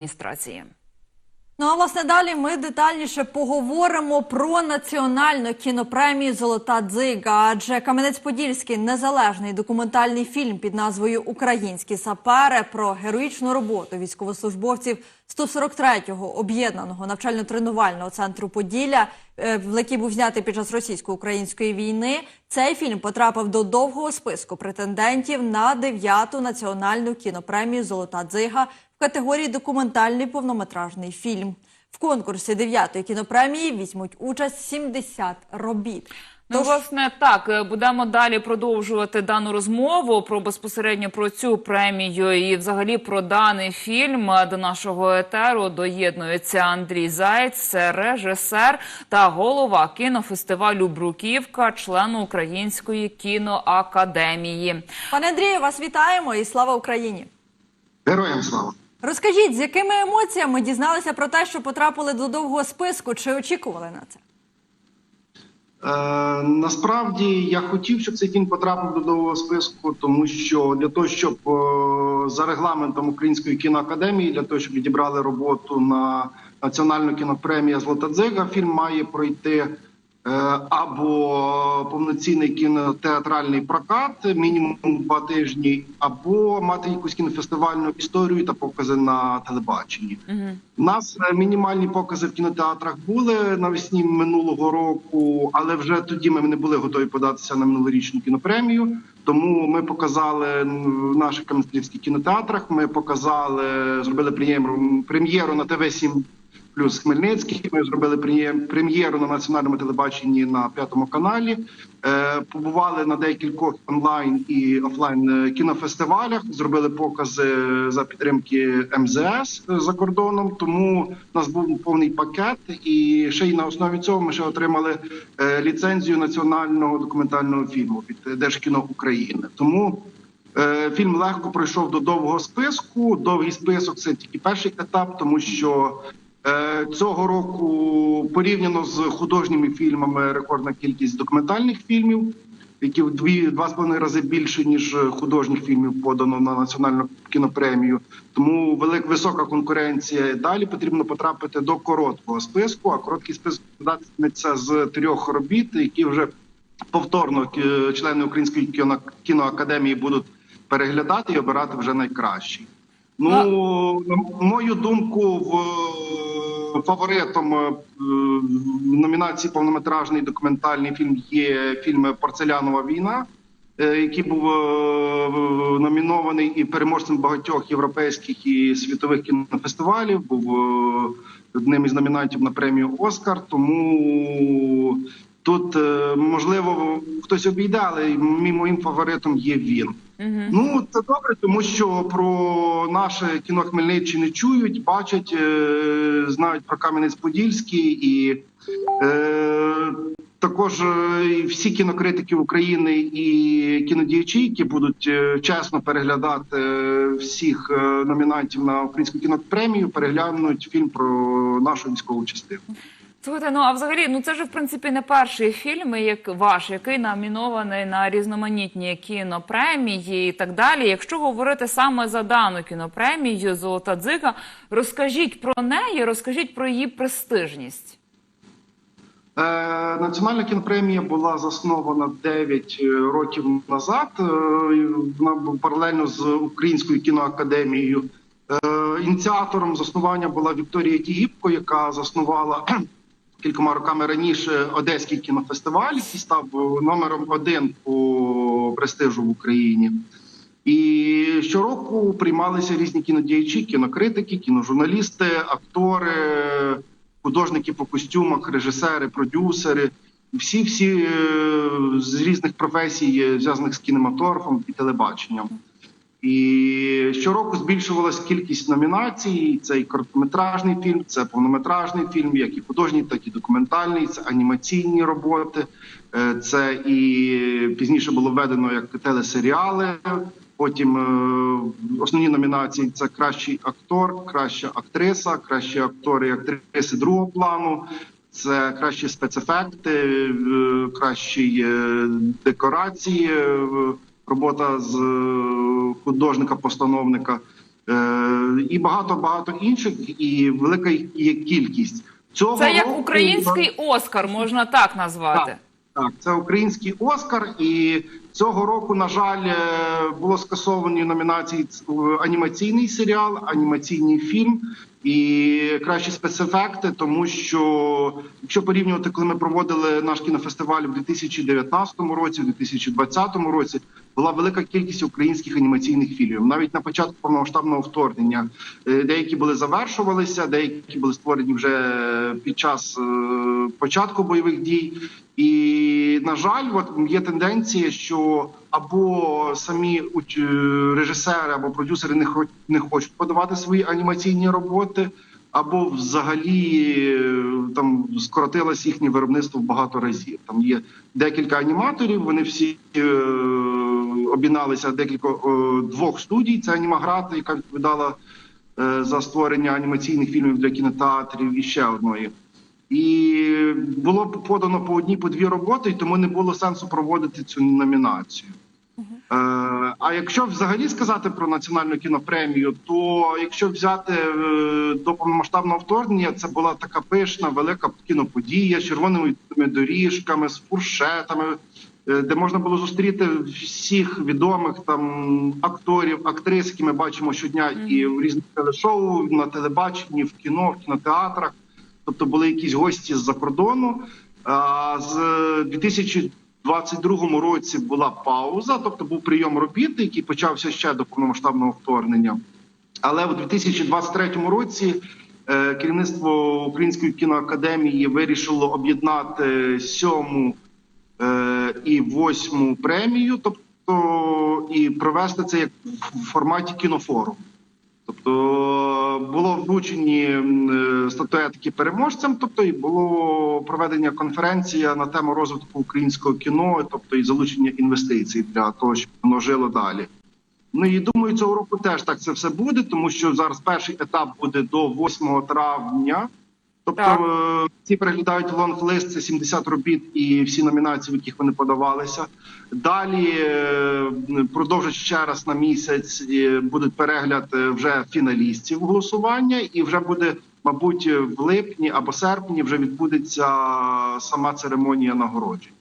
адміністрації. Ну а власне далі ми детальніше поговоримо про національну кінопремію Золота дзига. Адже Кам'янець-Подільський незалежний документальний фільм під назвою Українські сапери про героїчну роботу військовослужбовців 143-го об'єднаного навчально-тренувального центру Поділля, е, який був знятий під час російсько-української війни. Цей фільм потрапив до довгого списку претендентів на дев'яту національну кінопремію Золота дзига в категорії документальний повнометражний фільм. В конкурсі дев'ятої кінопремії візьмуть участь 70 робіт. Ну, власне, так е, будемо далі продовжувати дану розмову про безпосередньо про цю премію і взагалі про даний фільм до нашого етеру доєднується Андрій Заєць, це режисер та голова кінофестивалю Бруківка, член Української кіноакадемії. Пане Андрію, вас вітаємо і слава Україні! Героям слава! Розкажіть, з якими емоціями дізналися про те, що потрапили до довгого списку, чи очікували на це? Е, насправді я хотів, щоб цей фільм потрапив до довгого списку, тому що для того, щоб е, за регламентом Української кіноакадемії, для того, щоб відібрали роботу на національну кінопремію Золота дзига, фільм має пройти або повноцінний кінотеатральний прокат, мінімум два тижні, або мати якусь кінофестивальну історію та покази на телебаченні. У нас е, мінімальні покази в кінотеатрах були навесні минулого року, але вже тоді ми не були готові податися на минулорічну кінопремію. Тому ми показали в наших кам'янських кінотеатрах. Ми показали, зробили прем'єру прем'єру на ТВ 7 плюс Хмельницький. Ми зробили прем'є- прем'єру на національному телебаченні на п'ятому каналі. Е, побували на декількох онлайн і офлайн е, кінофестивалях. Зробили покази за підтримки МЗС за кордоном. Тому у нас був повний пакет, і ще й на основі цього ми ще отримали е, ліцензію національного документального фільму від Держкіно України. Тому Е, Фільм легко пройшов до довгого списку. Довгий список це тільки перший етап, тому що е, цього року порівняно з художніми фільмами рекордна кількість документальних фільмів, які в дві два з половиною рази більше ніж художніх фільмів подано на національну кінопремію. Тому велика висока конкуренція. Далі потрібно потрапити до короткого списку. А короткий список складатиметься з трьох робіт, які вже повторно члени Української кіно- кіноакадемії будуть переглядати і обирати вже найкращий. Ну, на мою думку, в е, фаворитом е, в номінації повнометражний документальний фільм є фільм Порцелянова війна, е, який був е, номінований і переможцем багатьох європейських і світових кінофестивалів. Був одним із номінантів на премію Оскар. Тому тут е, можливо хтось обійде, але мій- моїм фаворитом є він. Ну це добре, тому що про наше кіно Хмельниччини чують, бачать, е, знають про Кам'янець-Подільський і е, також е, всі кінокритики України і кінодіячі, які будуть чесно переглядати всіх номінантів на українську кінопремію, переглянуть фільм про нашу військову частину. Слухайте, ну а взагалі, ну це ж в принципі не перший фільм, як ваш, який номінований на різноманітні кінопремії і так далі. Якщо говорити саме за дану кінопремію Золота дзига, розкажіть про неї, розкажіть про її престижність. Е, Національна кінопремія була заснована 9 років назад. Е, паралельно з Українською кіноакадемією. Е, Ініціатором заснування була Вікторія Тігіпко, яка заснувала кількома роками раніше Одеський кінофестиваль, який став номером один по престижу в Україні. І щороку приймалися різні кінодіячі, кінокритики, кіножурналісти, актори, художники по костюмах, режисери, продюсери. Всі всі з різних професій, е, зв'язаних з кінематографом і телебаченням. І щороку збільшувалась кількість номінацій. Це і короткометражний фільм, це повнометражний фільм, як і художній, так і документальний, це анімаційні роботи. Е, Це і пізніше було введено як телесеріали. Потім е, основні номінації це кращий актор, краща актриса, кращі актори і актриси другого плану. Це кращі спецефекти, е, кращі декорації, робота з художника-постановника. Е, і багато багато інших, і велика є кількість. Цього Це як року- український Оскар, можна так назвати. так, це український Оскар, і цього року, на жаль, е, було скасовані номінації в анімаційний серіал, анімаційний фільм і кращі спецефекти, тому що якщо порівнювати, коли ми проводили наш кінофестиваль у 2019 році, у 2020 році, була велика кількість українських анімаційних фільмів. Навіть на початку повномасштабного вторгнення е, деякі були завершувалися, деякі були створені вже під час е, початку бойових дій. І на жаль, от є тенденція, що або самі е, режисери або продюсери не не хочуть подавати свої анімаційні роботи, або взагалі е, там скоротилось їхнє виробництво в багато разів. Там є декілька аніматорів. Вони всі е, об'єдналися декілька е, двох студій. Це анімаграта, яка відповідала е, за створення анімаційних фільмів для кінотеатрів, і ще одної. І було подано по одній по дві роботи, і тому не було сенсу проводити цю номінацію. Е, а якщо взагалі сказати про національну кінопремію, то якщо взяти до повномасштабного вторгнення, це була така пишна, велика кіноподія з червоними доріжками, з фуршетами, де можна було зустріти всіх відомих там акторів, актрис, які ми бачимо щодня і в різних телешоу, на телебаченні, в кіно, в кінотеатрах. Тобто були якісь гості з-за кордону. А з 2022 році була пауза, тобто був прийом робіт, який почався ще до повномасштабного вторгнення. Але у 2023 році е, керівництво Української кіноакадемії вирішило об'єднати сьому е, і восьму премію, тобто і провести це як в форматі кінофоруму. Тобто було вручені е, статуетки переможцям, тобто і було проведення конференція на тему розвитку українського кіно, тобто і залучення інвестицій для того, щоб воно жило далі. Ну і думаю, цього року теж так це все буде, тому що зараз перший етап буде до 8 травня. Тобто Так. е, ці переглядають лонг-лист, це 70 робіт і всі номінації, в яких вони подавалися. Далі е, продовжать ще раз на місяць е, будуть перегляд е, вже фіналістів голосування, і вже буде, мабуть, в липні або серпні вже відбудеться сама церемонія нагороджень.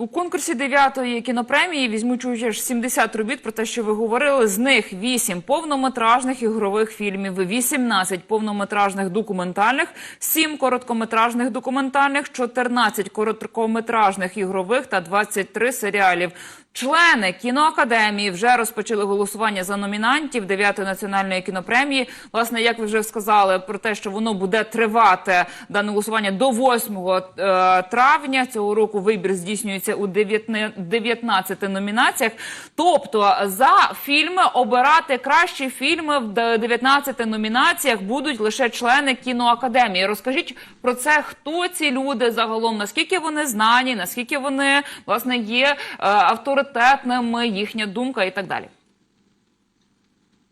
У конкурсі дев'ятої кінопремії візьмуть участь 70 робіт про те, що ви говорили. З них 8 повнометражних ігрових фільмів, 18 повнометражних документальних, 7 короткометражних документальних, 14 короткометражних ігрових та 23 серіалів. Члени кіноакадемії вже розпочали голосування за номінантів 9-ї національної кінопремії. Власне, як ви вже сказали, про те, що воно буде тривати дане голосування до 8 е, травня цього року. Вибір здійснюється у 19 19 номінаціях. Тобто за фільми обирати кращі фільми в 19 номінаціях будуть лише члени кіноакадемії. Розкажіть про це, хто ці люди загалом, наскільки вони знані, наскільки вони власне є е, авторитетними, їхня думка і так далі.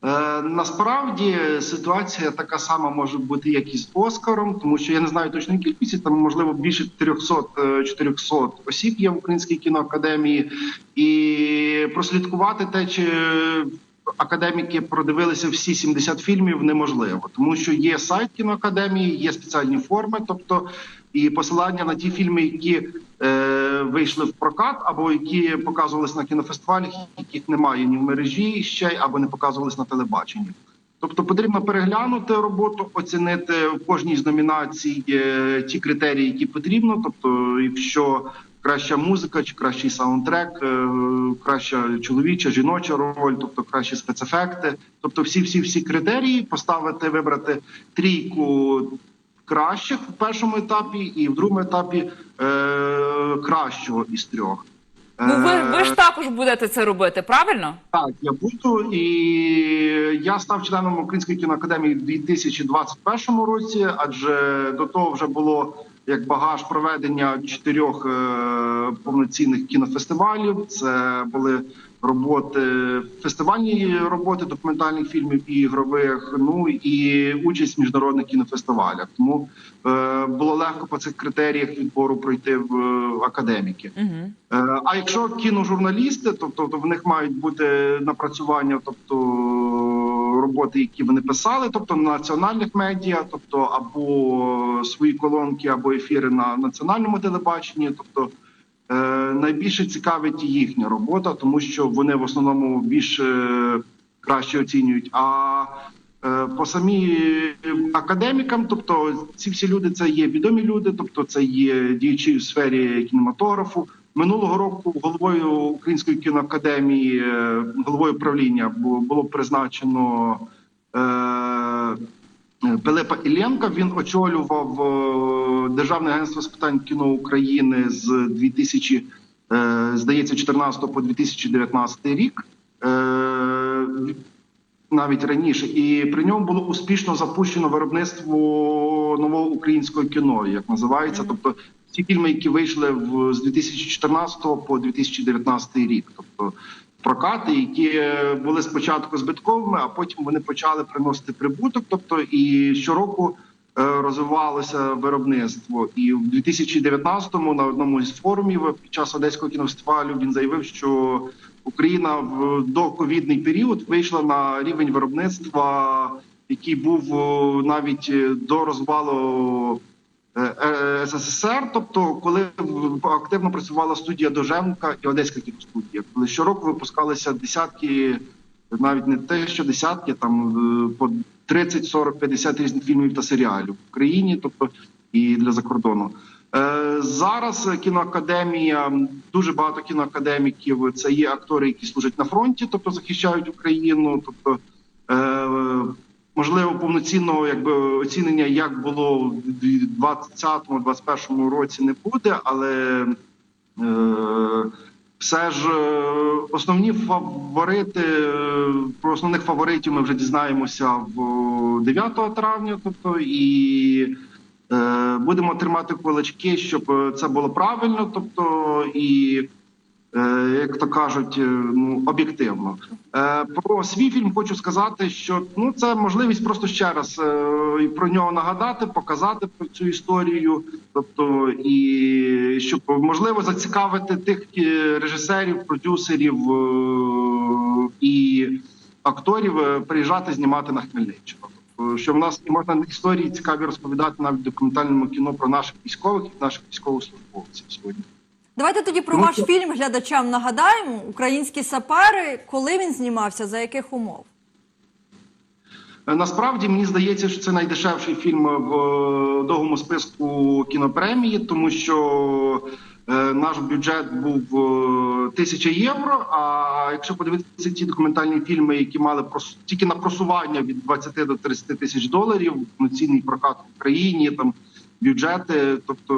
Е, насправді ситуація така сама може бути, як і з Оскаром, тому що я не знаю точної кількості, там можливо більше 300 е, 400 осіб є в Українській кіноакадемії, і прослідкувати те, чи академіки продивилися всі 70 фільмів, неможливо, тому що є сайт кіноакадемії, є спеціальні форми, тобто і посилання на ті фільми, які е, вийшли в прокат, або які показувалися на кінофестивалях, яких немає ні в мережі ще або не показувалися на телебаченні. Тобто потрібно переглянути роботу, оцінити в кожній з номінацій е, ті критерії, які потрібно. Тобто, якщо краща музика, чи кращий саундтрек, е, краща чоловіча, жіноча роль, тобто кращі спецефекти, тобто всі, всі, всі критерії поставити, вибрати трійку кращих в першому етапі, і в другому етапі е, кращого із трьох. Ну ви, Е, ви ж також будете це робити, правильно? так, я буду, і я став членом Української кіноакадемії в 2021 році, адже до того вже було як багаж проведення чотирьох е, повноцінних кінофестивалів. Це були роботи, фестивальні роботи документальних фільмів і ігрових. Ну і участь в міжнародних кінофестивалях. Тому е, було легко по цих критеріях відбору пройти в е, академіки. Угу. Е, А якщо кіножурналісти, тобто то в них мають бути напрацювання, тобто роботи, які вони писали, тобто на національних медіа, тобто або свої колонки, або ефіри на національному телебаченні. Тобто е, найбільше цікавить їхня робота, тому що вони в основному більш е, краще оцінюють. А е, по самі академікам, тобто ці всі люди це є відомі люди, тобто це є діячі в сфері кінематографу. Минулого року головою Української кіноакадемії, е, головою правління було призначено е, Пилипа Іллєнка. Він очолював е, Державне агентство з питань кіно України з 2000, е, здається, 14 по 2019 рік. Е, навіть раніше, і при ньому було успішно запущено виробництво нового українського кіно, як називається. Тобто ті фільми, які вийшли в з 2014 по 2019 рік, тобто прокати, які е, були спочатку збитковими, а потім вони почали приносити прибуток. Тобто, і щороку е, розвивалося виробництво. І в 2019-му на одному із форумів під час одеського кінофестивалю він заявив, що Україна в доковідний період вийшла на рівень виробництва, який був навіть е, до розвалу е, е, СССР. Тобто, коли активно працювала студія Доженка і Одеська кіностудія, коли щороку випускалися десятки, навіть не те, що десятки, там е, по 30, 40, 50 різних фільмів та серіалів в Україні, тобто і для закордону. Е, Зараз кіноакадемія, дуже багато кіноакадеміків. Це є актори, які служать на фронті, тобто захищають Україну. Тобто, е, можливо, повноцінного якби оцінення, як було в 2020-2021 році, не буде, але е, все ж е, основні фаворити е, про основних фаворитів ми вже дізнаємося в 9 травня. Тобто і е, будемо тримати кулачки, щоб це було правильно, тобто і. Е, Як то кажуть, е, ну об'єктивно Е, про свій фільм хочу сказати, що ну це можливість просто ще раз і про нього нагадати, показати про цю історію, тобто і щоб можливо зацікавити тих режисерів, продюсерів і акторів приїжджати знімати на Хмельниччину. Тобто, що в нас можна історії цікаві розповідати навіть документальному кіно про наших військових і наших військовослужбовців сьогодні. Давайте тоді про Ну, ваш це- фільм глядачам нагадаємо. Українські сапери, коли він знімався, за яких умов? Е, Насправді мені здається, що це найдешевший фільм в е, довгому списку кінопремії, тому що е, наш бюджет був тисяча євро. А якщо подивитися ті документальні фільми, які мали тільки на просування від 20 до 30 тисяч доларів, повноцінний прокат в Україні, там бюджети, тобто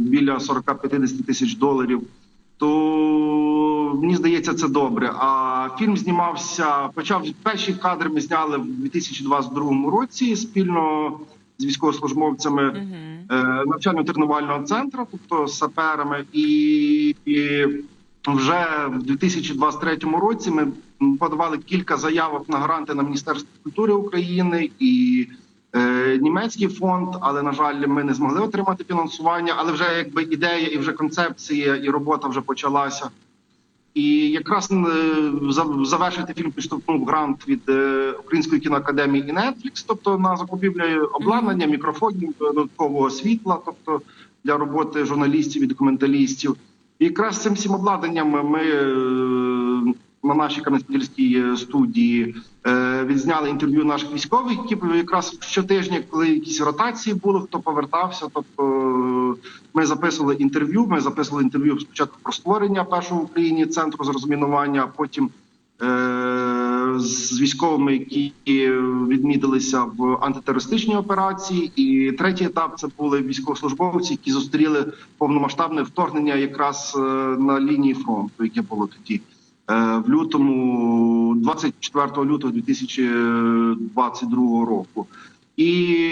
біля 40-50 тисяч доларів. То мені здається, це добре. А фільм знімався. Почав перші кадри. Ми зняли в 2022 році спільно з військовослужбовцями е, навчально-тренувального центру, тобто з саперами, і, і вже в 2023 році ми подавали кілька заявок на гранти на Міністерство культури України і німецький фонд. Але на жаль, ми не змогли отримати фінансування. Але вже якби ідея і вже концепція, і робота вже почалася. І якраз е, завершити фільм підштовхнув грант від е, Української кіноакадемії і Netflix, тобто на закупівлю обладнання, мікрофонів, додаткового світла, тобто для роботи журналістів і документалістів. І якраз цим всім обладнанням ми е, на нашій Кам'янець-Подільській студії е, відзняли інтерв'ю наших військових, які якраз щотижня, коли якісь ротації були, хто повертався. Тобто е, ми записували інтерв'ю. Ми записували інтерв'ю спочатку про створення першого в Україні центру з розмінування, а потім е, з військовими, які відмітилися в антитерористичній операції. І третій етап це були військовослужбовці, які зустріли повномасштабне вторгнення якраз е, на лінії фронту, яке було тоді. Е, В лютому, 24 лютого 2022 року, і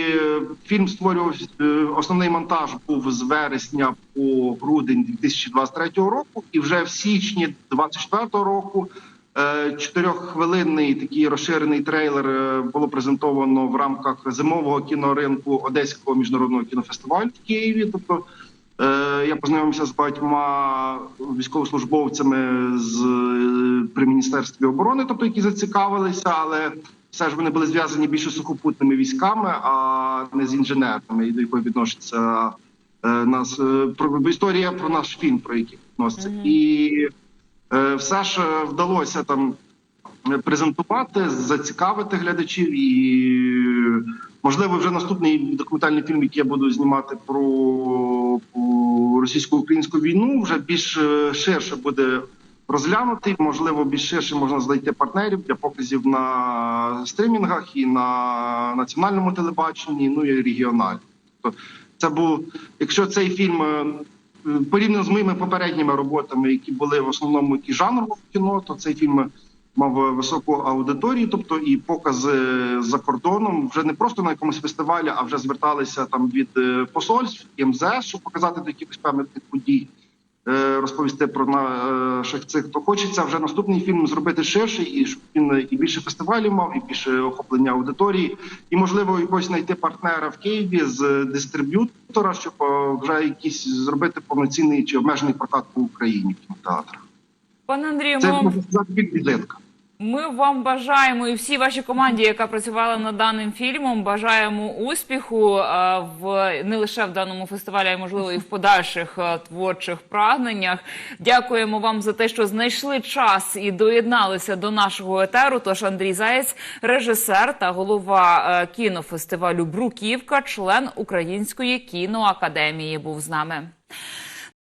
фільм створювався е, основний монтаж був з вересня по грудень 2023 року, і вже в січні 2024 року е, чотирьоххвилинний такий розширений трейлер було презентовано в рамках зимового кіноринку Одеського міжнародного кінофестивалю в Києві. Тобто я познайомився з багатьма військовослужбовцями з е, при міністерстві оборони, тобто які зацікавилися, але все ж вони були зв'язані більше з сухопутними військами, а не з інженерними, і до якої відноситься е, нас е, про історія про наш фільм, про який відноситься. І е, все ж е, вдалося там е, презентувати, зацікавити глядачів, і е, можливо вже наступний документальний фільм, який я буду знімати про російсько-українську війну, вже більш е, ширше буде розглянутий. Можливо, більш ширше можна знайти партнерів для показів на стримінгах і на національному телебаченні, ну і регіоналі. Тобто це був, якщо цей фільм е, порівняно з моїми попередніми роботами, які були в основному які жанрового кіно, то цей фільм мав високу аудиторію, тобто і покази за кордоном вже не просто на якомусь фестивалі, а вже зверталися там від е, посольств і МЗС, щоб показати до якихось пам'ятних подій. е, Розповісти про наших цих, то хочеться вже наступний фільм зробити ширший, і щоб він і більше фестивалів мав, і більше охоплення аудиторії, і можливо якось знайти партнера в Києві з дистриб'ютора, щоб е, вже якийсь зробити повноцінний чи обмежений прокат по Україні в кінотеатрах. Пане Андрію, ми Це вам можна сказати. Ми вам бажаємо і всій вашій команді, яка працювала над даним фільмом, бажаємо успіху е, в не лише в даному фестивалі, а й можливо і в подальших е, творчих прагненнях. Дякуємо вам за те, що знайшли час і доєдналися до нашого етеру. Тож Андрій Заєць, режисер та голова е, кінофестивалю Бруківка, член Української кіноакадемії, був з нами.